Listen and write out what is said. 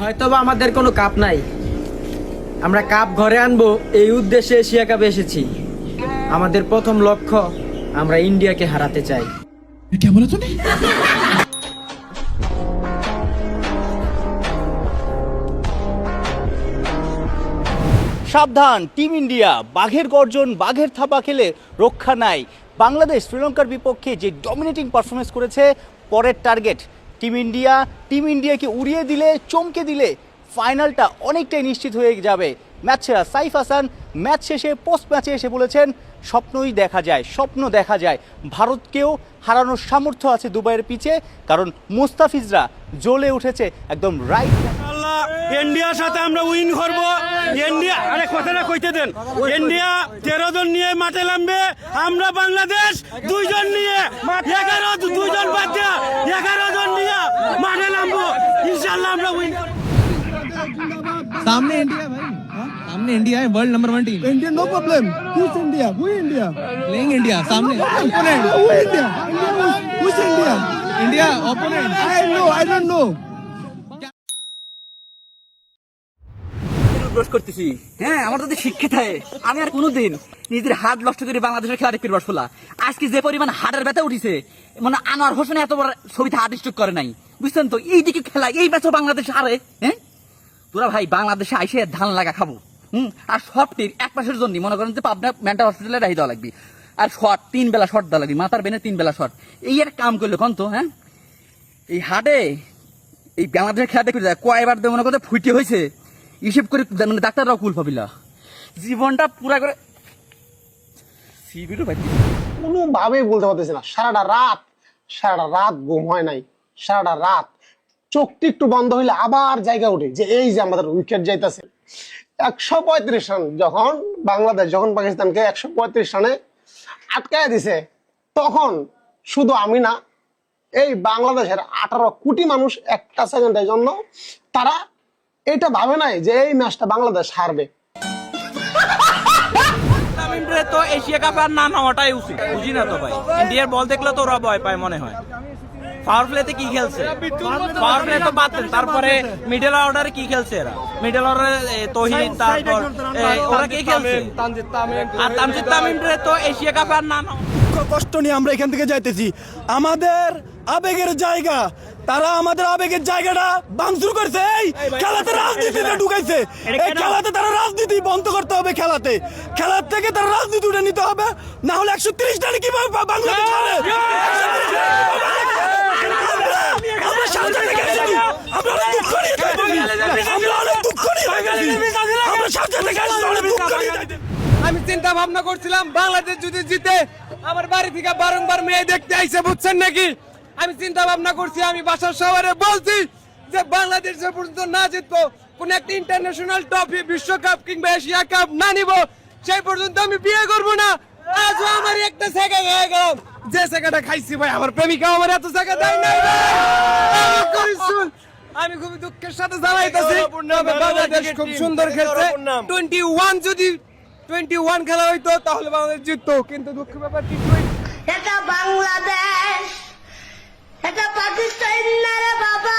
হয়তোবা আমাদের কোনো কাপ নাই আমরা কাপ ঘরে আনবো এই উদ্দেশ্যে এশিয়া কাপে এসেছি আমাদের প্রথম লক্ষ্য আমরা ইন্ডিয়াকে হারাতে চাই क्या बोला तूने সাবধান টিম ইন্ডিয়া বাঘের গর্জন বাঘের থাপা খেলে রক্ষা নাই বাংলাদেশ শ্রীলঙ্কার বিপক্ষে যে ডমিনেটিং পারফরমেন্স করেছে পরের টার্গেট টিম ইন্ডিয়া, টিম ইন্ডিয়াকে উড়িয়ে দিলে, চমকে দিলে ফাইনালটা অনেকটাই নিশ্চিত হয়ে যাবে। ম্যাচ সেরা সাইফ হাসান, ম্যাচ শেষে পোস্ট ম্যাচে এসে বলেছেন, স্বপ্নই দেখা যায়, স্বপ্ন দেখা যায়। ভারতকেও হারানোর সামর্থ্য আছে দুবাইয়ের পিছে কারণ মুস্তাফিজরা জ্বলে উঠেছে একদম রাইট ইন্ডিয়ার সাথে আমরা উইন করব। ইন্ডিয়া আরে, কথাটা কইতে দেন। ইন্ডিয়া তেরো জন নিয়ে মাঠে নামবে আমরা বাংলাদেশ দুইজন নিয়ে এগারো দুইজন বাদ দিয়া এগারো জন নিয়ে মাঠে নামবো ইনশাল্লাহ আমরা উইন सामने इंडिया भाई हाँ? सामने इंडिया है world number one team India, no problem. Who's India? Who India? Playing India सामने opponent Who India? India who's, who's India? India opponent I know, I don't know. দোষ করতেছি। হ্যাঁ আমার যদি শিক্ষিত হয় আমি আর কোনোদিন নিজের হাত নষ্ট করে বাংলাদেশের খেলা দেখতে পারব আজকে যে পরিমাণ হাড়ের ব্যথা উঠিছে মানে আনোয়ার হোসেন এত বড় ছবিতে হার্ট করে নাই। বুঝছেন তো? এই দিকে খেলা, এই ম্যাচও বাংলাদেশ হারে হ্যাঁ? তোরা ভাই, বাংলাদেশে আইসে ধান লাগা খাব, হুম? আর শর্টের এক মাসের জন্য, মনে করেন যে পাবনা মেন্টাল হসপিটালে রাহি দেওয়া লাগবে। আর শর্ট তিন বেলা শর্ট দেওয়া লাগবে, মাথার বেনে তিন বেলা শর্ট এই আর কাম করল কন তো হ্যাঁ? এই হাটে, এই বাংলাদেশের খেলা দেখে যায় তো মনে করতে ফুটে হয়েছে। হিসেব করে মানে ডাক্তাররাও কুল পাবিলা। জীবনটা পুরা করে পাইছি কোনোভাবেই বলতে পারতেছি না। সারাটা রাত সারাটা রাত ঘুম হয় নাই। সারাটা রাত। চোখটি একটু বন্ধ হইলে আবার জায়গা উঠে যে এই যে আমাদের উইকেট যাইতেছে। একশো পঁয়ত্রিশ রান যখন বাংলাদেশ যখন পাকিস্তানকে একশো পঁয়ত্রিশ রানে আটকায় দিছে, তখন শুধু আমি না, এই বাংলাদেশের আঠারো কোটি মানুষ একটা সেকেন্ডের জন্য তারা এটা ভাবে নাই যে এই ম্যাচটা বাংলাদেশ হারবে। তো এশিয়া কাপে আর না নেওয়াটাই উচিত। বুঝি না তো ভাই? ইন্ডিয়ার বল দেখলে তো ওরা ভয় পায় মনে হয়। পাওয়ার প্লেতে কি খেলছে? পাওয়ার প্লে তো পারতেন তারপরে মিডল অর্ডারে কি খেলছে এরা? মিডল অর্ডারে তহিদ তারপর ওরা কি খেলছে? আর তামজিদ তামিমরে তো এশিয়া কাপে আর না কষ্ট নিয়ে আমরা এখান থেকে যাইতেছি আমাদের আবেগের জায়গা তারা আমাদের আবেগের জায়গাটা ভাঙচুর করছে এই খেলাতে রাজনীতিতে ঢুকাইছে এই খেলাতে তারা রাজনীতি বন্ধ করতে হবে খেলাতে খেলার থেকে তারা রাজনীতি উঠে নিতে হবে না হলে একশো তিরিশ রানে কীভাবে বা- বাংলাদেশ আমরা অনেক দুঃখ নিয়ে আমরা অনেক দুঃখ নিয়ে। আমরা সামনে থেকে এসেছি, অনেক দুঃখ নিয়ে যাইতেছি। আমি চিন্তা ভাবনা করছিলাম বাংলাদেশ যদি জিতে আমার বাড়ি থেকে বারংবার মেয়ে দেখতে আইসে বুঝছেন নাকি আমি চিন্তা ভাবনা করছি আমি বাসার শহরে বলছি যে বাংলাদেশ যে পর্যন্ত না জিতবো কোন একটা ইন্টারন্যাশনাল ট্রফি বিশ্বকাপ কিংবা এশিয়া কাপ না নিব সেই পর্যন্ত আমি বিয়ে করব না আজও আমার একটা সেকা হয়ে গেলাম যে সেকাটা খাইছি ভাই আমার প্রেমিকা আমার এত সেকা দেয় নাই ভাই। আমি করি শুন। আমি খুবই দুঃখের সাথে জানাইতেছি বাংলাদেশ খুব সুন্দর খেলছে টোয়েন্টি ওয়ান যদি টোয়েন্টি ওয়ান খেলা হইতো, তাহলে বাংলাদেশ জিততো। কিন্তু দুঃখের ব্যাপার টি এটা বাংলাদেশ, এটা পাকিস্তান বাবা।